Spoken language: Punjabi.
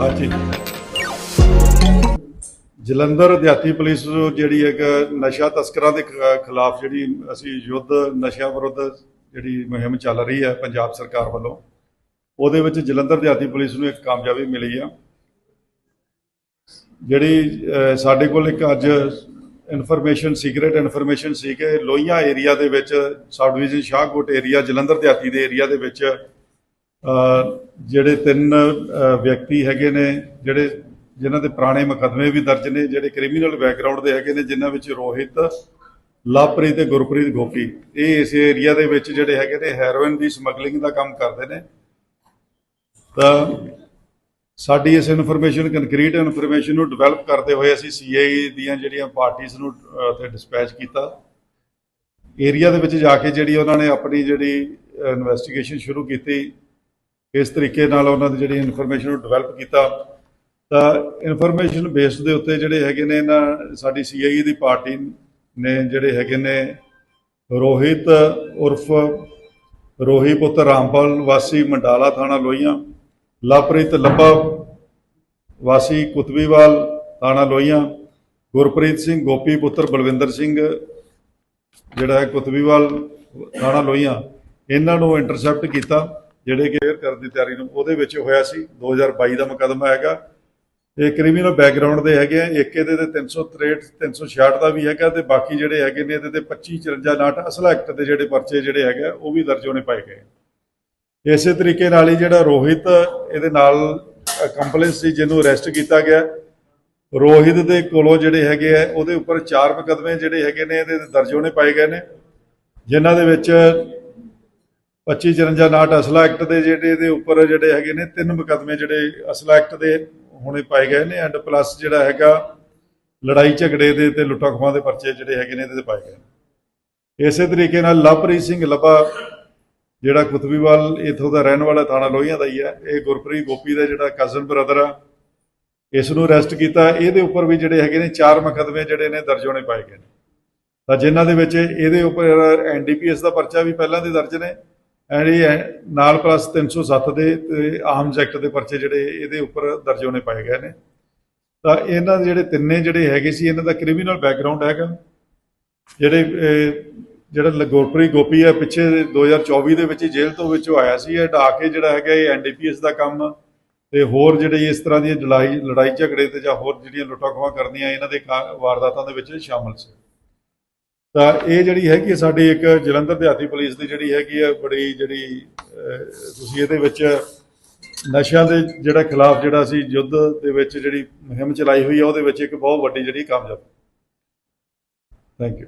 ਹਾਂਜੀ। ਜਲੰਧਰ ਦਿਹਾਤੀ ਪੁਲਿਸ ਜਿਹੜੀ ਇੱਕ ਨਸ਼ਾ ਤਸਕਰਾਂ ਦੇ ਖਿਲਾਫ ਜਿਹੜੀ ਅਸੀਂ ਯੁੱਧ ਨਸ਼ਾ ਵਿਰੁੱਧ ਜਿਹੜੀ ਮੁਹਿੰਮ ਚੱਲ ਰਹੀ ਹੈ ਪੰਜਾਬ ਸਰਕਾਰ ਵੱਲੋਂ, ਉਹਦੇ ਵਿੱਚ ਜਲੰਧਰ ਦਿਹਾਤੀ ਪੁਲਿਸ ਨੂੰ ਇੱਕ ਕਾਮਯਾਬੀ ਮਿਲੀ ਆ। ਜਿਹੜੀ ਸਾਡੇ ਕੋਲ ਇੱਕ ਅੱਜ ਇਨਫੋਰਮੇਸ਼ਨ, ਸੀਕ੍ਰੀਟ ਇਨਫੋਰਮੇਸ਼ਨ ਸੀ ਕਿ ਲੋਹੀਆਂ ਏਰੀਆ ਦੇ ਵਿੱਚ, sub division Shahkot area, Jalandhar ਦਿਹਾਤੀ ਦੇ ਏਰੀਆ ਦੇ ਵਿੱਚ ਜਿਹੜੇ ਤਿੰਨ ਵਿਅਕਤੀ ਹੈਗੇ ਨੇ ਜਿਹੜੇ ਜਿਨ੍ਹਾਂ ਦੇ ਪੁਰਾਣੇ ਮੁਕੱਦਮੇ ਵੀ ਦਰਜ ਨੇ ਜਿਹੜੇ ਕ੍ਰਿਮੀਨਲ ਬੈਕਗ੍ਰਾਉਂਡ ਦੇ ਹੈਗੇ ਨੇ ਜਿਨ੍ਹਾਂ ਵਿੱਚ ਰੋਹਿਤ ਲਵਪ੍ਰੀਤ ਤੇ ਗੁਰਪ੍ਰੀਤ ਗੋਪੀ। ਇਹ ਇਸ ਏਰੀਆ ਦੇ ਵਿੱਚ ਜਿਹੜੇ ਹੈਗੇ ਨੇ ਹੈਰੋਇਨ ਦੀ ਸਮਗਲਿੰਗ ਦਾ ਕੰਮ ਕਰਦੇ ਨੇ। ਤਾਂ ਸਾਡੀ ਇਸ ਇਨਫੋਰਮੇਸ਼ਨ ਕੰਕਰੀਟ ਇਨਫੋਰਮੇਸ਼ਨ ਨੂੰ ਡਿਵੈਲਪ ਕਰਦੇ ਹੋਏ ਅਸੀਂ ਸੀਆਈ ਦੀਆਂ ਜਿਹੜੀਆਂ ਪਾਰਟੀਆਂ ਨੂੰ ਅਹ, ਤੇ ਡਿਸਪੈਚ ਕੀਤਾ। ਏਰੀਆ ਦੇ ਵਿੱਚ ਜਾ ਕੇ ਜਿਹੜੀ ਉਹਨਾਂ ਨੇ ਆਪਣੀ ਜਿਹੜੀ ਇਨਵੈਸਟੀਗੇਸ਼ਨ ਸ਼ੁਰੂ ਕੀਤੀ ਇਸ ਤਰੀਕੇ ਨਾਲ ਉਹਨਾਂ ਦੀ ਜਿਹੜੀ ਇਨਫੋਰਮੇਸ਼ਨ ਨੂੰ ਡਿਵੈਲਪ ਕੀਤਾ, ਤਾਂ ਇਨਫੋਰਮੇਸ਼ਨ ਬੇਸ ਦੇ ਉੱਤੇ ਜਿਹੜੇ ਹੈਗੇ ਨੇ ਇਹਨਾਂ ਸਾਡੀ ਸੀਆਈ ਦੀ ਪਾਰਟੀ ਨੇ ਜਿਹੜੇ ਹੈਗੇ ਨੇ, ਰੋਹਿਤ ਉਰਫ ਰੋਹੀ ਪੁੱਤਰ ਰਾਮਪਾਲ ਵਾਸੀ ਮੰਡਾਲਾ ਥਾਣਾ ਲੋਹੀਆਂ, ਲਵਪ੍ਰੀਤ ਲੱਭਾ ਵਾਸੀ ਕੁਤਬੀਵਾਲ ਥਾਣਾ ਲੋਹੀਆਂ, ਗੁਰਪ੍ਰੀਤ ਸਿੰਘ ਗੋਪੀ ਪੁੱਤਰ ਬਲਵਿੰਦਰ ਸਿੰਘ, ਜਿਹੜਾ ਹੈ ਕੁਤਬੀਵਾਲ ਥਾਣਾ ਲੋਹੀਆਂ, ਇਹਨਾਂ ਨੂੰ ਇੰਟਰਸੈਪਟ ਕੀਤਾ। ਜਿਹੜੇ ਕਿ ਕਲੀਅਰ ਕਰਨ ਦੀ ਤਿਆਰੀ ਨੂੰ ਉਹਦੇ ਵਿੱਚ ਹੋਇਆ ਸੀ 2022 ਦਾ ਮੁਕੱਦਮਾ ਹੈਗਾ। ਇਹ ਕ੍ਰਿਮੀਨਲ ਬੈਕਗ੍ਰਾਉਂਡ ਦੇ ਹੈਗੇ ਆ ਇੱਕ ਇਹਦੇ ਤੇ 363 366 ਦਾ ਵੀ ਹੈਗਾ ਤੇ ਬਾਕੀ ਜਿਹੜੇ ਹੈਗੇ ਨੇ ਇਹਦੇ ਤੇ 25 54 ਨਾਟ ਅਸਲਾ ਐਕਟ ਦੇ ਜਿਹੜੇ ਪਰਚੇ ਜਿਹੜੇ ਹੈਗੇ ਆ, ਉਹ ਵੀ ਦਰਜ ਹੋਣੇ ਪਾਏ ਗਏ ਇਸੇ ਤਰੀਕੇ ਨਾਲ ਹੀ ਜਿਹੜਾ ਰੋਹਿਤ ਇਹਦੇ ਨਾਲ ਕੰਪਲੈਂਸ ਸੀ ਜਿਹਨੂੰ ਅਰੈਸਟ ਕੀਤਾ ਗਿਆ। ਰੋਹਿਤ ਦੇ ਕੋਲੋਂ ਜਿਹੜੇ ਹੈਗੇ ਆ ਉਹਦੇ ਉੱਪਰ ਚਾਰ ਮੁਕੱਦਮੇ ਜਿਹੜੇ ਹੈਗੇ ਨੇ ਇਹਦੇ ਦਰਜ ਹੋਣੇ ਪਾਏ ਗਏ ਨੇ। ਜਿਨ੍ਹਾਂ ਦੇ ਵਿੱਚ 25 54 ਨਾਟ ਅਸਲਾ ਐਕਟ ਦੇ ਜਿਹੜੇ ਇਹਦੇ ਉੱਪਰ ਜਿਹੜੇ ਹੈਗੇ ਨੇ, ਤਿੰਨ ਮੁਕੱਦਮੇ ਜਿਹੜੇ ਅਸਲਾ ਐਕਟ ਦੇ ਹੋਣੇ ਪਾਏ ਗਏ ਨੇ ਐਂਡ ਪਲੱਸ ਜਿਹੜਾ ਹੈਗਾ ਲੜਾਈ ਝਗੜੇ ਦੇ ਤੇ ਲੁੱਟਾਂ ਖੋਹਾਂ ਦੇ ਪਰਚੇ ਜਿਹੜੇ ਹੈਗੇ ਨੇ ਇਹਦੇ ਤੇ ਪਾਏ ਗਏ ਨੇ। ਇਸੇ ਤਰੀਕੇ ਨਾਲ ਲਵਪ੍ਰੀਤ ਸਿੰਘ ਲੱਭਾ, ਜਿਹੜਾ ਕੁਤਬੀਵਾਲ ਇਥੋਂ ਦਾ ਰਹਿਣ ਵਾਲਾ ਥਾਣਾ ਲੋਹੀਆਂ ਦਾ ਹੀ ਹੈ, ਇਹ ਗੁਰਪ੍ਰੀਤ ਗੋਪੀ ਦਾ ਜਿਹੜਾ ਕਜ਼ਨ ਬ੍ਰਦਰ ਆ ਇਸ ਨੂੰ ਅਰੈਸਟ ਕੀਤਾ ਇਹਦੇ ਉੱਪਰ ਵੀ ਜਿਹੜੇ ਹੈਗੇ ਨੇ, ਚਾਰ ਮੁਕੱਦਮੇ ਜਿਹੜੇ ਨੇ ਦਰਜ ਹੋਣੇ ਪਾਏ ਗਏ ਨੇ ਤਾਂ ਜਿਨ੍ਹਾਂ ਦੇ ਵਿੱਚ ਇਹਦੇ ਉੱਪਰ ਐਨਡੀਪੀਐਸ ਦਾ ਪਰਚਾ ਵੀ ਪਹਿਲਾਂ ਦੇ ਦਰਜ ਨੇ ਇਹ ਹੈ ਨਾਲ ਪਲੱਸ 307 ਦੇ ਤੇ ਆਮ ਐਕਟ ਦੇ ਪਰਚੇ ਜਿਹੜੇ ਇਹਦੇ ਉੱਪਰ ਦਰਜ ਹੋਣੇ ਪਾਏ ਗਏ ਨੇ। ਤਾਂ ਇਹਨਾਂ ਦੇ ਜਿਹੜੇ ਤਿੰਨੇ ਜਿਹੜੇ ਹੈਗੇ ਸੀ, ਇਹਨਾਂ ਦਾ ਕ੍ਰਿਮੀਨਲ ਬੈਕਗ੍ਰਾਉਂਡ ਹੈਗਾ। ਜਿਹੜੇ ਜਿਹੜਾ ਲ- ਗੁਰਪ੍ਰੀਤ ਗੋਪੀ ਹੈ, ਪਿੱਛੇ 2024 ਦੇ ਵਿੱਚ ਹੀ ਜੇਲ੍ਹ ਤੋਂ ਵਿੱਚੋਂ ਆਇਆ ਸੀ। ਇਹ ਢਾ ਕੇ ਜਿਹੜਾ ਹੈਗਾ ਇਹ ਐਨਡੀਪੀਐਸ ਦਾ ਕੰਮ ਤੇ ਹੋਰ ਜਿਹੜੇ ਇਸ ਤਰ੍ਹਾਂ ਦੀਆਂ ਲੜਾਈ ਲੜਾਈ ਝਗੜੇ ਤੇ ਜਾਂ ਹੋਰ ਜਿਹੜੀਆਂ ਲੁੱਟਾਂ ਖੋਹਾਂ ਕਰਦੀਆਂ ਇਹਨਾਂ ਦੇ ਕਾ- ਵਾਰਦਾਤਾਂ ਦੇ ਵਿੱਚ ਸ਼ਾਮਲ ਸੀ। ਤਾਂ ਇਹ ਜਿਹੜੀ ਹੈਗੀ ਹੈ ਸਾਡੀ ਇੱਕ ਜਲੰਧਰ ਦਿਹਾਤੀ ਪੁਲਿਸ ਦੀ ਜਿਹੜੀ ਹੈਗੀ ਹੈ ਬੜੀ ਜਿਹੜੀ ਤੁਸੀਂ ਇਹਦੇ ਵਿੱਚ ਨਸ਼ਿਆਂ ਦੇ ਜਿਹੜਾ ਖਿਲਾਫ ਜਿਹੜਾ ਅਸੀਂ ਯੁੱਧ ਦੇ ਵਿੱਚ ਜਿਹੜੀ ਮੁਹਿੰਮ ਚਲਾਈ ਹੋਈ ਹੈ, ਉਹਦੇ ਵਿੱਚ ਇੱਕ ਬਹੁਤ ਵੱਡੀ ਜਿਹੜੀ ਕਾਮਯਾਬੀ। Thank you